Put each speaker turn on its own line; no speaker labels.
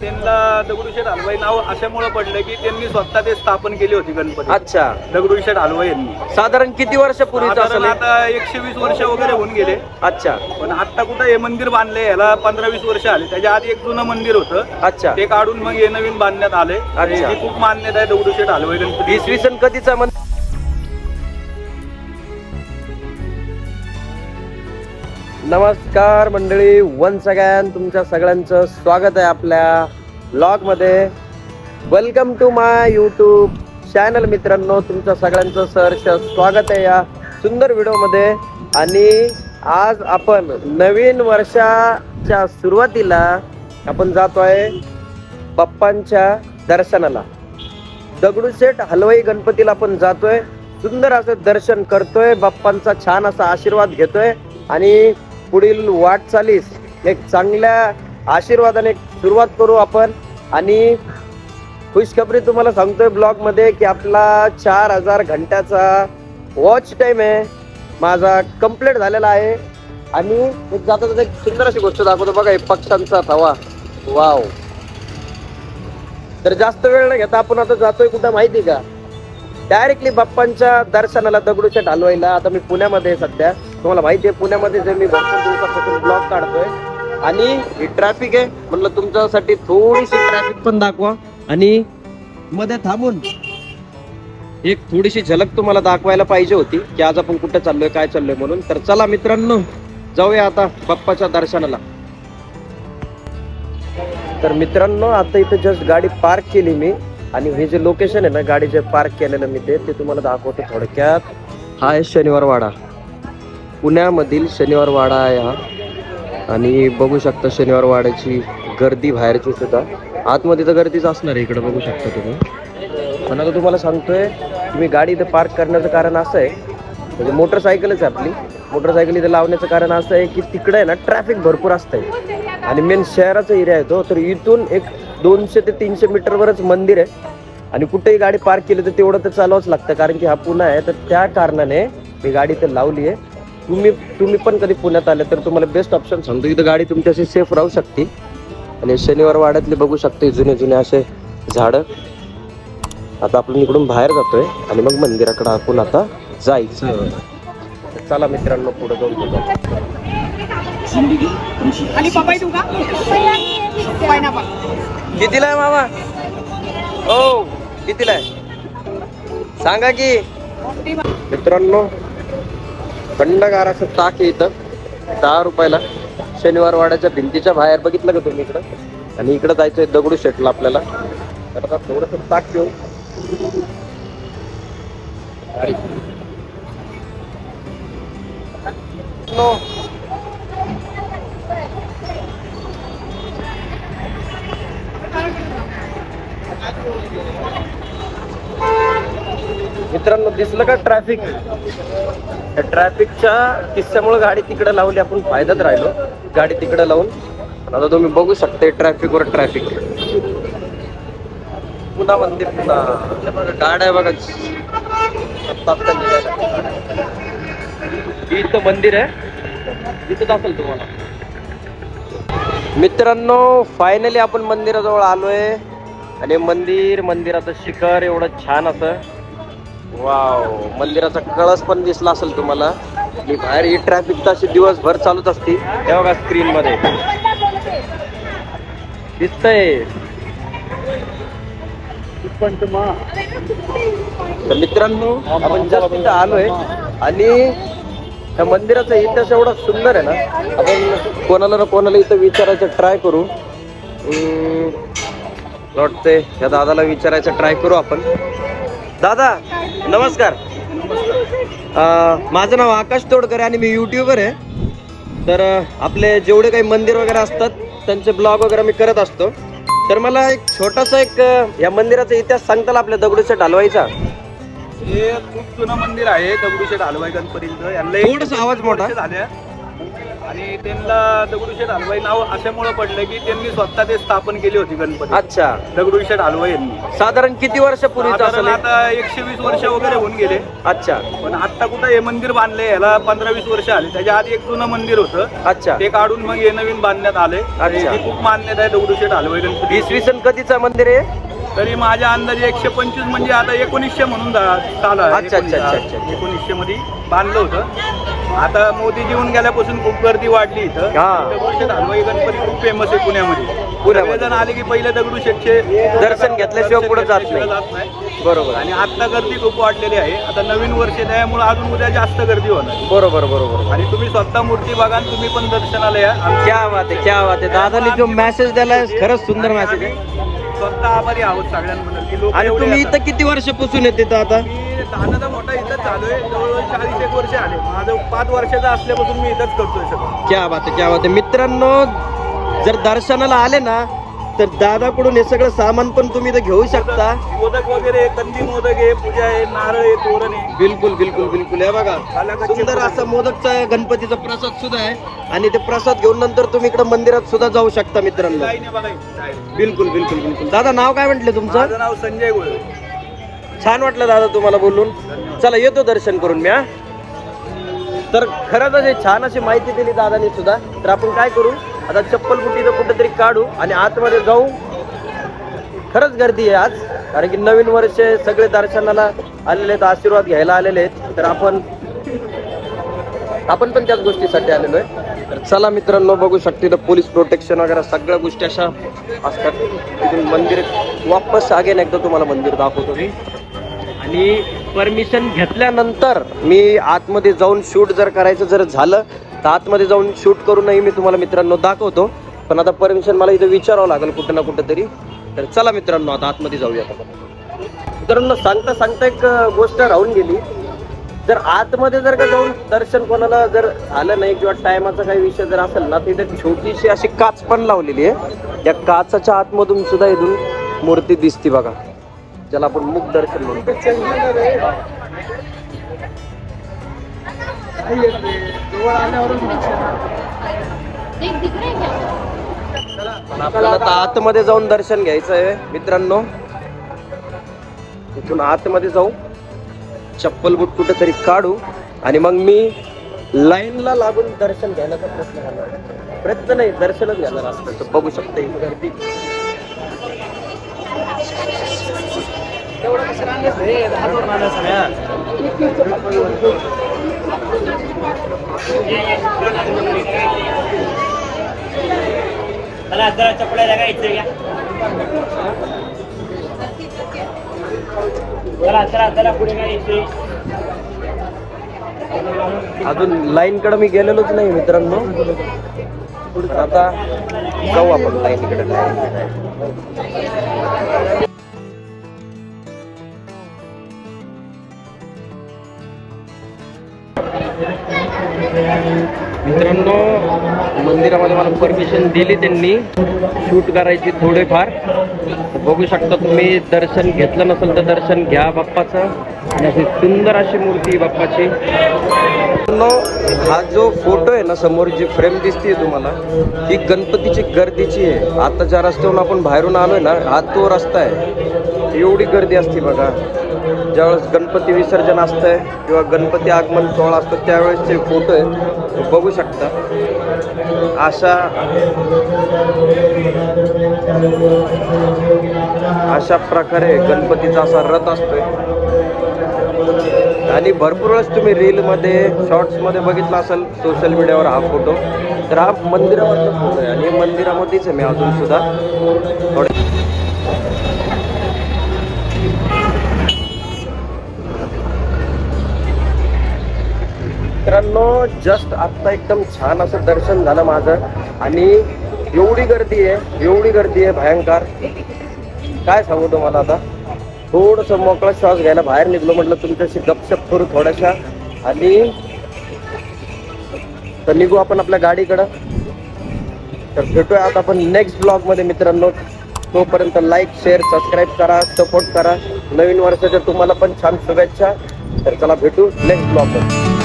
त्यांना दगडूशेठ हलवाई नाव अशामुळे पडलं की त्यांनी स्वतः ते स्थापन केली होती गणपती.
अच्छा.
दगडूशेठ हलवाई यांनी.
साधारण किती वर्षापूर्वीच
साधारण
असेल हे?
आता एकशे वीस वर्ष वगैरे होऊन गेले.
अच्छा.
पण आता कुठं हे मंदिर बांधले याला पंधरा वीस वर्ष आले. त्याच्या आधी एक जुनं मंदिर होतं.
अच्छा.
ते काढून मग हे नवीन बांधण्यात आले.
अच्छा.
खूप मान्यता आहे दगडूशेठ हलवाई गणपती.
इसवी सन कधीचा मन नमस्कार मंडळी वन सगळ्यां तुमच्या सगळ्यांचं स्वागत आहे आपल्या ब्लॉगमध्ये welcome to my YouTube channel मित्रांनो तुमच्या सगळ्यांचं सहर्ष स्वागत आहे या सुंदर व्हिडिओमध्ये आणि आज आपण नवीन वर्षाच्या सुरुवातीला आपण जातो आहे बाप्पांच्या दर्शनाला. दगडूशेठ हलवाई गणपतीला आपण जातोय. सुंदर असं दर्शन करतोय बाप्पांचा छान असा आशीर्वाद घेतोय. आणि पुढील वाटचालीस एक चांगल्या आशीर्वादाने सुरुवात करू आपण. आणि खुशखबरी तुम्हाला सांगतोय ब्लॉगमध्ये की आपला चार हजार घंट्याचा वॉच टाईम आहे. माझा कंप्लीट झालेला आहे. आणि एक जाता जाता एक सुंदर अशी गोष्ट दाखवतो बघा एक पक्ष्यांचा थवा वाव तर जास्त वेळ न घेता आपण आता जातोय कुठं माहिती का? डायरेक्टली बाप्पांच्या दर्शनाला दगडूशेठ हलवायला आता मी पुण्यामध्ये सध्या. तुम्हाला माहिती आहे पुण्यामध्ये जे मी भरपूर दिवसापासून ब्लॉग काढतोय आणि ही ट्रॅफिक आहे. म्हटलं तुमच्यासाठी थोडीशी ट्रॅफिक पण दाखवा आणि मध्ये थांबून एक थोडीशी झलक तुम्हाला दाखवायला पाहिजे होती की आज आपण कुठं चाललोय काय चाललोय म्हणून. तर चला मित्रांनो जाऊया आता बाप्पाच्या दर्शनाला. तर मित्रांनो आता इथे जस्ट गाडी पार्क केली मी. आणि हे जे लोकेशन आहे ना गाडी जे पार्क केलेलं मी ते ते तुम्हाला दाखवतो थोडक्यात. हा आहे शनिवार वाडा पुण्यामधील शनिवार वाडा आहे हा. आणि बघू शकता शनिवार वाड्याची गर्दी बाहेरची सुद्धा. आतमध्ये तर गर्दीच असणार आहे इकडे बघू शकता तुम्ही. पण आता तुम्हाला सांगतोय तुम्ही गाडी इथं पार्क करण्याचं कारण असं आहे म्हणजे मोटरसायकलच आहे आपली. मोटरसायकल इथं लावण्याचं कारण असं आहे की तिकडे आहे ना ट्रॅफिक भरपूर असतंय. आणि मेन शहराचा एरिया आहे तो तर इथून एक दोनशे ते तीनशे मीटरवरच मंदिर आहे. आणि कुठेही गाडी पार्क केली तर तेवढं तर चालवाच लागतं कारण की हा पुणे आहे. तर त्या कारणाने मी गाडी तर लावली आहे. तुम्ही तुम्ही पण कधी पुण्यात आले तर तुम्हाला बेस्ट ऑप्शन सांगतो. इथं गाडी तुमच्याशी सेफ राहू शकते. आणि शनिवार वाड्यातले बघू शकते जुने जुने असे झाडं. आता आपण इकडून बाहेर जातोय आणि मग मंदिराकडे आपण आता जायचं. चला मित्रांनो पुढे जाऊन कितीला आहे मामा? हो कितीला आहे? सांगा की. मित्रांनो थंडगार असं ताक आहे इथं. दहा रुपयाला. शनिवार वाड्याच्या भिंतीच्या बाहेर बघितलं का तुम्ही इकडं? आणि इकडं जायचंय दगडू शेटला आपल्याला. तर आता थोडंसं ताक घेऊ. नो मित्रांनो दिसलं का ट्रॅफिक त्या ट्रॅफिकच्या किस्स्यामुळे गाडी तिकडे लावली आपण फायद्यात राहिलो. गाडी तिकडे लावून. आता तुम्ही बघू शकता ट्रॅफिक वर ट्रॅफिक पुन्हा म्हणते पुन्हा. गाड्या आहे बघा इथं मंदिर आहे. इथं दाखल तुम्हाला. मित्रांनो फायनली आपण मंदिराजवळ आलोय. आणि मंदिर मंदिराचं शिखर एवढं छान असं. वाव मंदिराचा कळस पण दिसला असेल तुम्हाला. मी बाहेर ही ट्रॅफिक तर अशी दिवसभर चालूच असते. हे बघा स्क्रीन मध्ये. दिसतंय. तर मित्रांनो आपण जस्ट आलोय. आणि या मंदिराचा इतिहास एवढा सुंदर आहे ना आपण कोणाला ना कोणाला इथं विचारायचं ट्राय करू. वाटते वाटतंय या दादाला विचारायचं ट्राय करू आपण. दादा नमस्कार. माझं नाव आकाश तोडकर आहे आणि मी युट्यूबर आहे. तर आपले जेवढे काही मंदिर वगैरे असतात त्यांचे ब्लॉग वगैरे मी करत असतो. तर मला एक छोटासा एक या मंदिराचा इतिहास सांगताल आपल्या दगडूशेठ हलवाईचा?
हे खूप जुनं मंदिर आहे दगडूशेठ हलवाई गणपतीचं. यांना
थोडंसं आवाज मोठा.
वर्ष झाले आणि त्यांना दगडूशेठ हलवाई नाव अशामुळे पडलं की त्यांनी स्वतः ते स्थापन केली होती गणपती.
अच्छा.
दगडूशेठ हलवाई यांनी.
साधारण किती
साधारण
असेल
आता एकशे वीस वर्ष वगैरे होऊन गेले.
अच्छा.
पण आता कुठं हे मंदिर बांधले याला पंधरा वीस वर्ष आले. त्याच्या आधी एक जुनं मंदिर होतं.
अच्छा.
ते काढून मग हे नवीन बांधण्यात आले.
अच्छा.
ही खूप मान्यता आहे दगडूशेठ हलवाई गणपती.
इसवी सन कधीचं मंदिर आहे
तरी माझ्या अंदाजे एकशे पंचवीस म्हणजे आता एकोणीसशे म्हणून
अच्छा, अच्छा, अच्छा.
एकोणीसशे मध्ये बांधलं होतं. आता मोदी येऊन गेल्यापासून खूप गर्दी वाढली इथं.
हा.
हलवाई गणपती खूप फेमस आहे पुण्यामध्ये.
पुण्यामध्ये.
सगळेजण आले की पहिले दगडूशेठचे
दर्शन घेतल्याशिवाय पुढे जात नाही. बरोबर.
आणि आता गर्दी खूप वाढलेली आहे. आता नवीन वर्ष त्यामुळे अजून उद्या जास्त गर्दी होणार.
बरोबर बरोबर
आणि तुम्ही स्वतः मूर्ती बघा आणि तुम्ही पण दर्शनाला या.
क्या बात आहे क्या बात आहे. दादाने जो मेसेज खरंच सुंदर मेसेज आहे.
स्वतः आभारी आहोत सगळ्यांबद्दल की लोक
आणि तुम्ही इथं किती वर्षापासून येते इथं आता?
मी मोठा इथंच चालू आहे जवळजवळ चाळीस एक वर्ष आले. माझं पाच वर्षाचा असल्यापासून मी इथंच करतोय सगळं.
क्या बात आहे क्या बात आहे. मित्रांनो जर दर्शनाला आले ना तर दादाकडून हे सगळं सामान पण तुम्ही इथं घेऊ शकता.
मोदक वगैरे कंदी मोदक आहे पूजा आहे नारळ आहे तोरण आहे.
बिलकुल बिलकुल बिलकुल. हे बघा सुंदर असा मोदकचा गणपतीचा प्रसाद सुद्धा आहे. आणि ते प्रसाद घेऊन नंतर तुम्ही इकडे मंदिरात सुद्धा जाऊ शकता मित्रांनो.
काही नाही बघा इथं. direct.
बिलकुल बिलकुल बिलकुल. दादा नाव काय म्हटलं तुमचं?
माझं नाव संजय गोळे.
छान वाटलं दादा तुम्हाला बोलून. चला येतो दर्शन करून मी हा. तर खरंच अशी छान अशी माहिती दिली दादानी सुद्धा. तर आपण काय करू? आता चप्पल बुटी तर कुठेतरी काढू आणि आतमध्ये जाऊ. खरंच गर्दी आहे आज कारण की नवीन वर्ष सगळे दर्शनाला आलेले आहेत आशीर्वाद घ्यायला आलेले आहेत. तर आपण आपण पण त्याच गोष्टीसाठी आलेलो आहे. तर चला मित्रांनो बघू शकते तर पोलीस प्रोटेक्शन वगैरे सगळ्या गोष्टी अशा असतात. तिथून मंदिर वापस आगेन एकदा तुम्हाला मंदिर दाखवतो मी. आणि परमिशन घेतल्यानंतर मी आतमध्ये जाऊन शूट जर करायचं जर झालं तर आतमध्ये जाऊन शूट करूनही मी तुम्हाला मित्रांनो दाखवतो. पण आता परमिशन मला इथं विचारावं लागेल कुठं ना कुठं तरी तर चला मित्रांनो आता आतमध्ये जाऊया मित्रांनो सांगता सांगता एक गोष्ट राहून गेली. जर आतमध्ये जर का जाऊन दर्शन कोणाला जर झालं नाही किंवा टायमाचा काही विषय जर असेल ना तर इथे छोटीशी अशी काच पण लावलेली आहे. या काचाच्या आतमधून सुद्धा इथून मूर्ती दिसते बघा. ज्याला आपण मुख दर्शन म्हणतो.
देख दिख रहा है क्या
पण आपल्याला आता आतमध्ये जाऊन दर्शन घ्यायचं आहे मित्रांनो. इथून आतमध्ये जाऊ. चप्पल बूट कुठेतरी काढू. आणि मग मी लाईनला लागून दर्शन घ्यायचा प्रश्न करणार प्रयत्न नाही दर्शनच घेणार असतं तर बघू शकता ही गर्दी
मला जरा चपड्या लागायचं का चला पुढे काय
अजून लाईन कडे मी गेलेलोच नाही मित्रांनो. आता जाऊ आपण लाईन कडे. मंदिरामध्ये मला परमिशन दिली त्यांनी. शूट करायची थोडेफार. बघू शकता तुम्ही दर्शन घेतलं नसेल तर दर्शन घ्या बाप्पाचं. आणि अशी सुंदर अशी मूर्ती आहे बाप्पाची. हा जो फोटो आहे ना समोर जी फ्रेम दिसते तुम्हाला ही गणपतीची गर्दीची आहे. आता ज्या रस्त्यावरून आपण बाहेरून आलोय ना हा तो रस्ता आहे. एवढी गर्दी असते बघा. ज्यावेळेस गणपती विसर्जन असतंय किंवा गणपती आगमन सोहळा असतो त्यावेळेसचे फोटो आहे. बघू शकता. अशा अशा प्रकारे गणपतीचा असा रथ असतोय. आणि भरपूर वेळेस तुम्ही रीलमध्ये शॉर्ट्समध्ये बघितला असेल सोशल मीडियावर हा फोटो. तर हा मंदिरामधला फोटो आहे. आणि हे मंदिरामध्येच आहे मी अजून सुद्धा. थोडे मित्रांनो जस्ट आत्ता एकदम छान असं दर्शन झालं माझं. आणि एवढी गर्दी आहे एवढी गर्दी आहे भयंकर. काय सांगू तुम्हाला आता? थोडंसं मोकळा श्वास घ्यायला बाहेर निघलो म्हटलं तुमच्याशी गपशप करू थोड्याशा. आणि तर निघू आपण आपल्या गाडीकडं. तर भेटूया आता आपण नेक्स्ट ब्लॉगमध्ये मित्रांनो. तोपर्यंत लाईक शेअर सबस्क्राईब करा सपोर्ट करा. नवीन वर्षाच्या तुम्हाला पण छान शुभेच्छा. तर चला भेटू नेक्स्ट ब्लॉगमध्ये